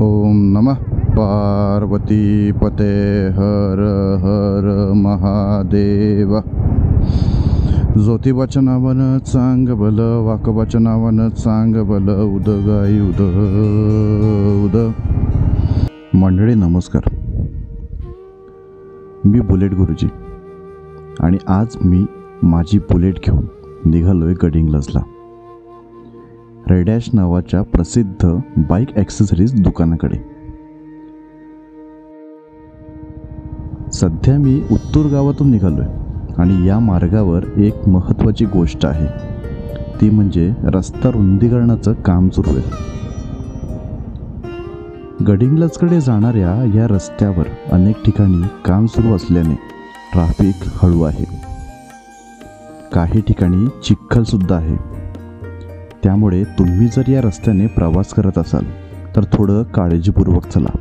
ओम नमः। पार्वती पते हर हर महादेव। ज्योतिबाच्या नावानं चांग बल वाकोबाच्या नावानं चांग बल उद गाई उद उद। मंडळी नमस्कार। मी बुलेट गुरुजी आणि आज मी माझी बुलेट घेऊन निघालोय गडिंग्लजला. रेडॅश नावाच्या प्रसिद्ध बाईक ॲक्सेसरीज दुकानाकडे. सध्या मी उत्तूर गावातून निघालो आहे आणि या मार्गावर एक महत्त्वाची गोष्ट आहे. ती म्हणजे रस्ता रुंदीकरणाचं काम सुरू आहे. गडिंगलाजकडे जाणाऱ्या या रस्त्यावर अनेक ठिकाणी काम सुरू असल्याने ट्रॅफिक हळू आहे. काही ठिकाणी चिखलसुद्धा आहे. त्यामुळे तुम्ही जर या रस्त्याने प्रवास करत असाल तर थोडं काळजीपूर्वक चला.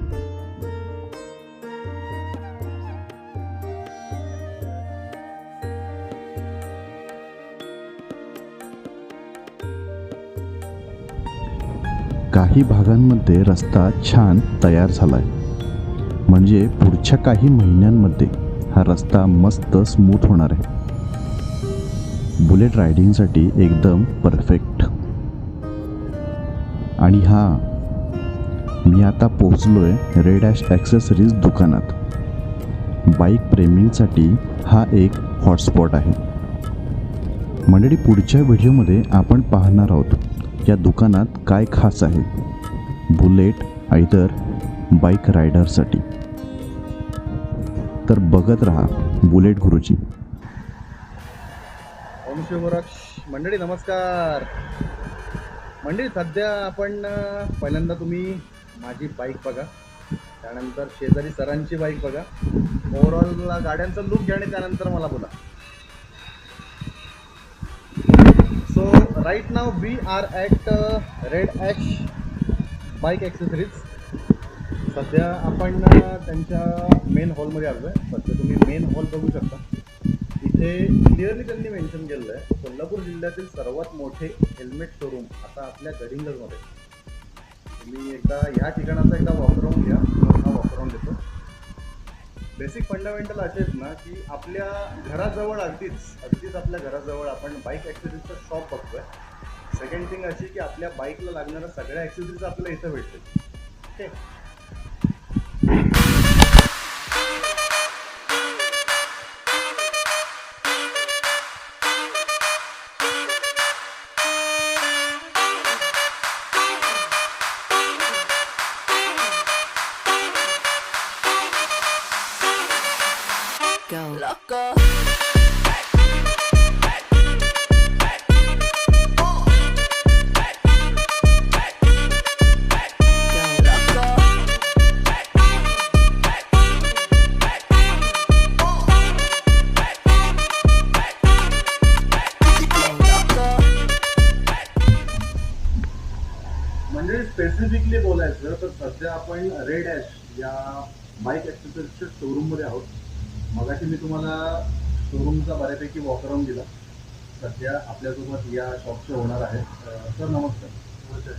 काही भागांमध्ये रस्ता छान तयार झालाय. म्हणजे पुढच्या काही महिन्यांमध्ये हा रस्ता मस्त स्मूथ होणार आहे. बुलेट रायडिंगसाठी एकदम परफेक्ट आणि हा मी आता पोचलो आहे रेड ॲश ॲक्सेसरीज दुकानात. बाईक प्रेमींसाठी हा एक हॉटस्पॉट आहे. मंडळी पुढच्या व्हिडिओमध्ये आपण पाहणार आहोत या दुकानात काय खास आहे. बुलेट आयदर बाईक रायडरसाठी तर बघत राहा बुलेट गुरुजी. मंडळी नमस्कार. मंडळी सध्या आपण पहिल्यांदा तुम्ही माझी बाईक बघा. त्यानंतर शेजारी सरांची बाईक बघा. ओव्हरऑल गाड्यांचा लुक घ्या आणि त्यानंतर मला बोला. So right now we are at red ash bike accessories सध्या आपण त्यांच्या मेन हॉलमध्ये आलो आहे सध्या तुम्ही मेन हॉल बघू शकता. इथे क्लिअरली त्यांनी मेन्शन केलेलं आहे कोल्हापूर जिल्ह्यातील सर्वात मोठे हेल्मेट शोरूम आता आपल्या गडिंगलमध्ये तुम्ही एकदा ह्या ठिकाणाचा एकदा वापरून घ्या. हा वापरून देतो. बेसिक फंडामेंटल असे आहेत ना की आपल्या घराजवळ अगदीच अगदीच आपल्या घराजवळ आपण बाईक ॲक्सेसरीजचा शॉप बघतोय. सेकंड थिंग अशी की आपल्या बाईकला लागणाऱ्या सगळ्या ॲक्सेसरीज आपल्याला इथं भेटतील. ओके सध्या आपण रेड ॲश या बाईक ॲक्सेसरीजच्या शोरूममध्ये आहोत. मगाशी मी तुम्हाला शोरूमचा बऱ्यापैकी वॉकराऊंड दिला. सध्या आपल्यासोबत या शॉपचे होणार आहेत सर नमस्कार.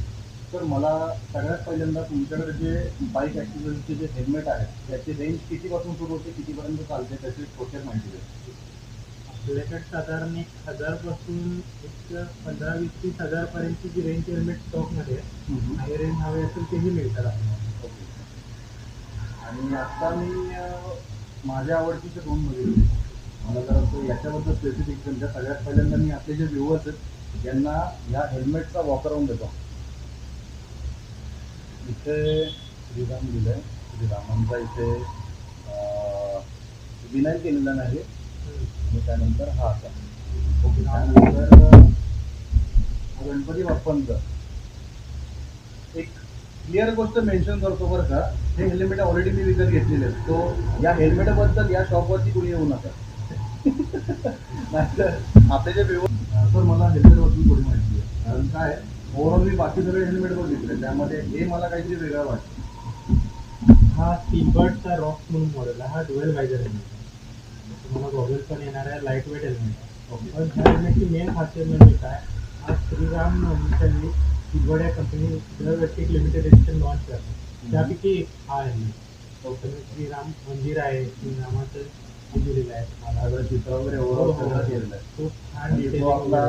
सर मला सगळ्यात पहिल्यांदा तुमच्याकडे जे बाईक ॲक्सेसरीजचे जे हेल्मेट आहेत त्याची रेंज कितीपासून सुरू होते कितीपर्यंत चालते त्याची थोडक्यात माहिती द्या. आपल्याकडे साधारण एक हजारपासून एक पंधरा वीस तीस हजारपर्यंतची जी रेंज हेल्मेट स्टॉकमध्ये आहे हाय रेंज हवे असेल तेही मिळतात आपल्याला. आणि आता मी माझ्या आवडतीचे दोन बघितले मला जरा तो याच्याबद्दल स्पेसिफिक म्हणजे सगळ्यात पहिल्यांदा मी आपले जे व्ह्युअर्स आहेत यांना या हेल्मेटचा वॉकराऊंड देतो. इथे श्रीराम दिलं आहे श्रीरामांचा इथे विनाय केलेला नाही. आणि त्यानंतर हा असा. ओके त्यानंतर गणपती बाप्पांचं. एक क्लिअर गोष्ट मेन्शन करतो बरं का हे हेल्मेट ऑलरेडी मी विकत घेतलेले आहेत. तो या हेल्मेटबद्दल या शॉपवरती कुणी येऊ नका. नाहीतर आपले जे सर मला हेल्मेटबद्दल थोडी माहिती आहे. कारण काय ओव्हरऑल मी बाकी सगळे हेल्मेट बघितले त्यामध्ये हे मला काहीतरी वेगळं वाटतं. हा सीबर्डचा रॉक म्हणून मॉडेल आहे. हा डुएल वायझर हेल्मेट तुम्हाला गॉगल पण येणार आहे लाइट वेट हेल्मेट ओके पण ह्या हेल्मेटची मेन खासियत म्हणजे काय? हा श्रीराम सिल्वर या कंपनी दरवर्षी एक लिमिटेड एडिशन लॉन्च करतात त्यापैकी हा आहे. गौतमी श्रीराम मंदिर आहे श्रीरामाचं हे दिलेलं आहे. तुम्हाला सगळं चित्र वगैरे हो, ओव्हरऑल हो. सगळं केलेलं आहे. खूप छान आणि डिटेल तो आपला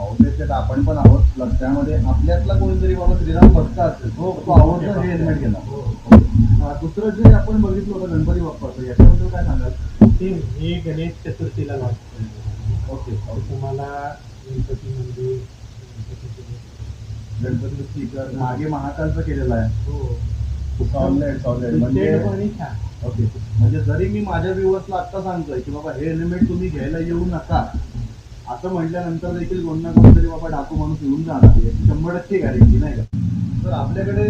ऑब्जेक्ट आपण पण आहोत. त्यामध्ये आपल्यातला कोणीतरी बाबा श्रीराम भक्त असेल हो तो आवडतं हे हेल्मेट हो. अं, दुसरं जे आपण बघितलं होतं गणपती बाप्पाचं याच्याबद्दल काय सांगाल? ते हे गणेश चतुर्थीला लॉन्च ओके तुम्हाला गणपती मंदिर गणपती स्पीकर मागे महाकालचं केलेलं आहे. हो. सॉलिड सॉलिड म्हणजे ओके. म्हणजे जरी मी माझ्या व्ह्युअर्सला आत्ता सांगतोय की बाबा हे एलिमेंट तुम्ही घ्यायला येऊ नका. असं म्हटल्यानंतर देखील कोण ना कोणतरी बाबा डाकू माणूस येऊन जाणार शंभर टक्के गॅरंटी नाही का? तर आपल्याकडे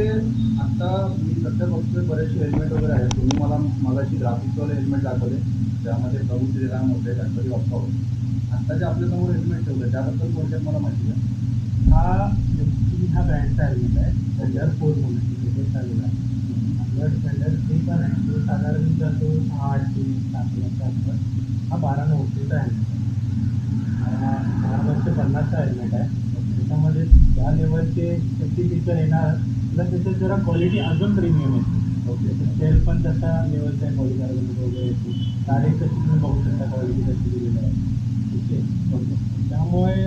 आता मी सध्या बघतोय बरेचसे हेल्मेट वगैरे आहेत. तुम्ही मला मगाशी ग्राफिक्सवाले हेल्मेट दाखवले. त्यामध्ये प्रभू श्रीराम होते गणपती बाप्पा होते आता जे हेल्मेट ठेवलं त्याबद्दल थोडक्यात मला माहिती आहे हा एमसी हा ब्रँडचा हेल्मेट आहे. स्पेंडर फोर म्हणून लेटेस्ट आलेला आहे. आपला स्पेंडर पण आहे तो साधारण जातो सहा आठ तीन सात लाखच्या आसपास हा बारा नऊशेचा आहे. हा बारा नऊशे पन्नासचा हेल्मेट आहे. ज्या लेवलचे सेफ्टी फीचर येणार. प्लस त्याच्यात जरा क्वालिटी अजून प्रीमियम आहे. ओके. सेल पण तसा लेवलचा आहे पॉलिकार्बोनेट वगैरे येतो गाडी कशी तुम्ही बघू शकता क्वालिटी कशी दिलेली आहे. ठीक आहे? ओके. त्यामुळे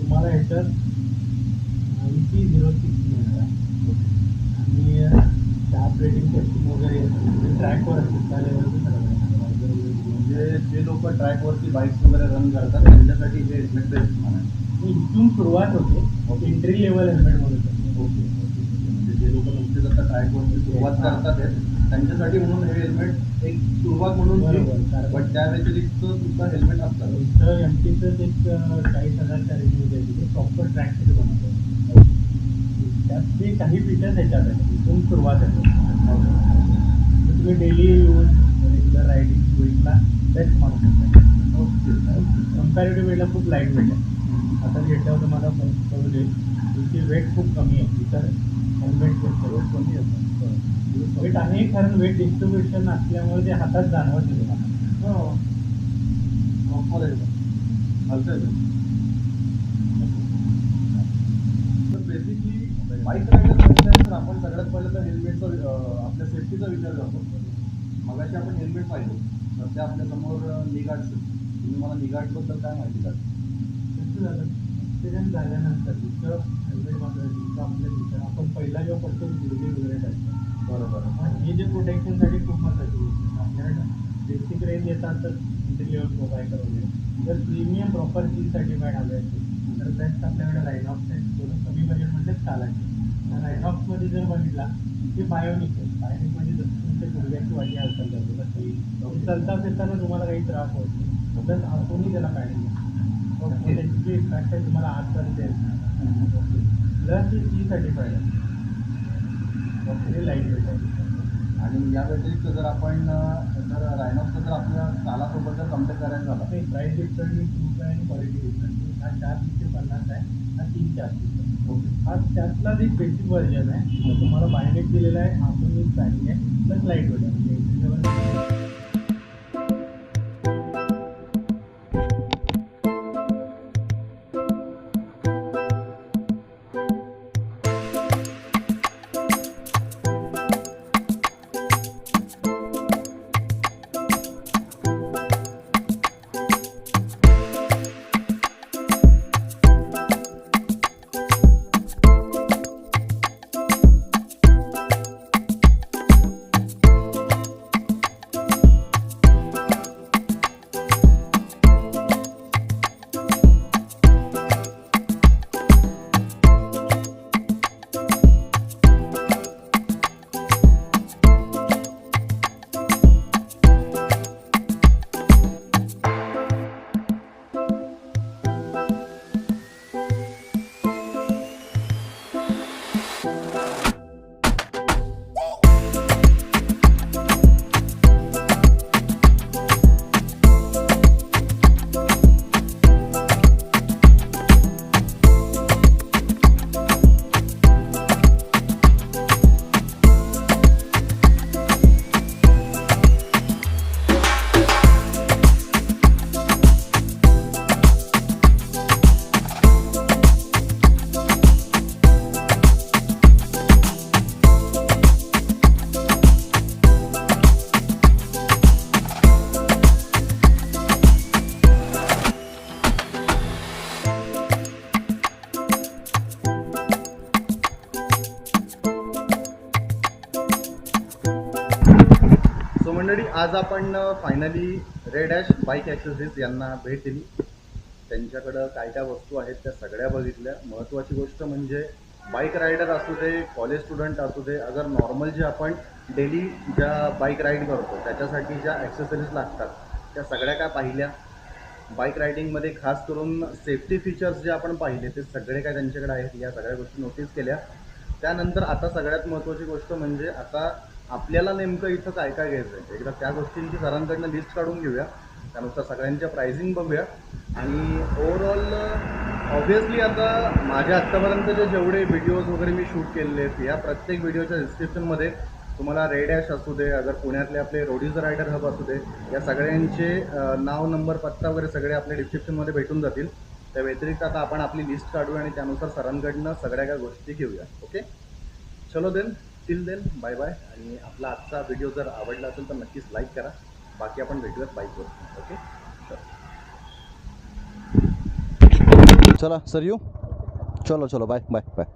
तुम्हाला ह्याच्यात ऐंशी झिरो सिक्स मिळणार आहे. आणि टॅप रेटिंग टेस्टिंग वगैरे ट्रॅकवर असतील त्या लेवलचं सगळं. म्हणजे जे लोक ट्रॅकवरती बाईक्स वगैरे रन करतात त्यांच्यासाठी हे इथून सुरुवात होते. एंट्री लेवल हेल्मेट म्हणू शकतो ओके म्हणजे जे लोक नुकतेच आता ट्रॅकवरती सुरुवात करतात आहेत, त्यांच्यासाठी म्हणून हे हेल्मेट एक सुरुवात म्हणून बट त्या व्यतिरिक्त सुद्धा हेल्मेट असतात इथं एम टीचं एक चाळीस हजारच्या रेंजमध्ये आहे. तिथे प्रॉपर ट्रॅकसाठी बनवतो. त्यातले काही फीचर्स ह्याच्यात आहेत इथून सुरुवात आहे तुम्ही डेली यूज रेग्युलर रायडिंग गोईंगला बेस्ट शकता ओके कम्पॅरेटिव्ह वेटला खूप लाइट वेट आहे. आता घेतल्यावर तुम्हाला कळू देईल तुमची वेट खूप कमी आहे. इतर हेल्मेट वेट कमी असतं वेट आहे कारण वेट डिस्ट्रीब्युशन असल्यामुळे ते हातात जाणवत नाही तुम्हाला. हो. का? बेसिकली बाईक रायडर म्हटल्यानंतर आपण सगळ्यात पहिलं तर हेल्मेटचा आपल्या सेफ्टीचा विचार करतो. मगाशी आपण हेल्मेट पाहिजे सध्या आपल्यासमोर निगार्ड्स तुम्ही मला निगार्डबद्दल काय माहिती द्याल? कसं झालं. ॲक्सिडेंट झाल्यानंतर तिथं हेल्मेट मात्र तिथं आपल्या तिथं आपण पहिला जेव्हा पडतो गुडघे वगैरे टाकतो बरोबर. पण हे जे प्रोटेक्शनसाठी खूप महत्त्वाची गोष्ट बेसिक रेंज येतात तर एंट्री लेवल प्रोव्हायडर वगैरे जर प्रीमियम प्रॉपर सी सर्टिफाईड हवे असेल तर बेस्ट आपल्याकडे रायनॉक्स आहे. थोडं कमी बजेटमध्येच चालायचे. रायनॉक्समध्ये जर बघितला ते बायोनिक आहे. बायोनिक म्हणजे जसं तुमच्या गुडघ्याची वाटी हालचाल करतो तुम्ही चालता फिरताना तुम्हाला काही त्रास होत नाही. प्लस आतूनही त्याला ओके. त्याची जी आहे तुम्हाला येत प्लस ते सी सर्टिफाईड आहे हे लाइट वेट आहे आणि या व्यतिरिक्त जर आपण जर रायनॉक्सचं जर आपल्या कालासोबत जर कंपेअर करायचं झालं. नाही प्राईस खूप आहे आणि क्वालिटी डिफरन्स हा चार तीनशे पन्नास आहे हा तीन चारशे ओके. हा त्यातलाच एक बेसिक व्हर्जन आहे तो तुम्हाला बायोनेट दिलेला आहे आतून एक पॅकिंग आहे प्लस लाइट वेट आहे. मंडळी आज आपण finally red ash bike accessories यांना भेट दिली. त्यांच्याकडं काय काय वस्तू आहेत त्या सगळ्या बघितल्या. महत्त्वाची गोष्ट म्हणजे बाईक रायडर असू दे कॉलेज स्टुडंट असू दे अगर नॉर्मल जे आपण डेली ज्या बाईक राईड करतो त्याच्यासाठी ज्या ॲक्सेसरीज लागतात त्या सगळ्या काय पाहिल्या? बाईक रायडिंगमध्ये खास करून सेफ्टी फीचर्स जे आपण पाहिले ते सगळे काय त्यांच्याकडे आहेत या सगळ्या गोष्टी नोटीस केल्या. त्यानंतर आता सगळ्यात महत्त्वाची गोष्ट म्हणजे आता आपल्याला नेमकं इथं काय काय घ्यायचं आहे? एकदा त्या गोष्टींची सरांकडनं लिस्ट काढून घेऊया. त्यानुसार सगळ्यांच्या प्राइसिंग बघूया. आणि ओव्हरऑल ऑब्व्हियसली आता माझ्या आत्तापर्यंत जे जेवढे व्हिडिओज वगैरे मी शूट केलेले आहेत या प्रत्येक व्हिडिओच्या डिस्क्रिप्शनमध्ये तुम्हाला रेड ॲश असू दे अगर पुण्यातले आपले रोडीज रायडर हब असू दे या सगळ्यांचे नाव नंबर पत्ता वगैरे सगळे आपल्या डिस्क्रिप्शनमध्ये भेटून जातील. त्या व्यतिरिक्त आता आपण आपली लिस्ट काढूया आणि त्यानुसार सरांकडनं सगळ्या काय गोष्टी घेऊया. ओके चलो then till then bye bye आणि आपला आजचा व्हिडिओ जर आवडला असेल तर नक्कीच लाईक करा. बाकी आपण भेटूयात बाईकवर ओके चला सर यू चलो चलो. Bye bye bye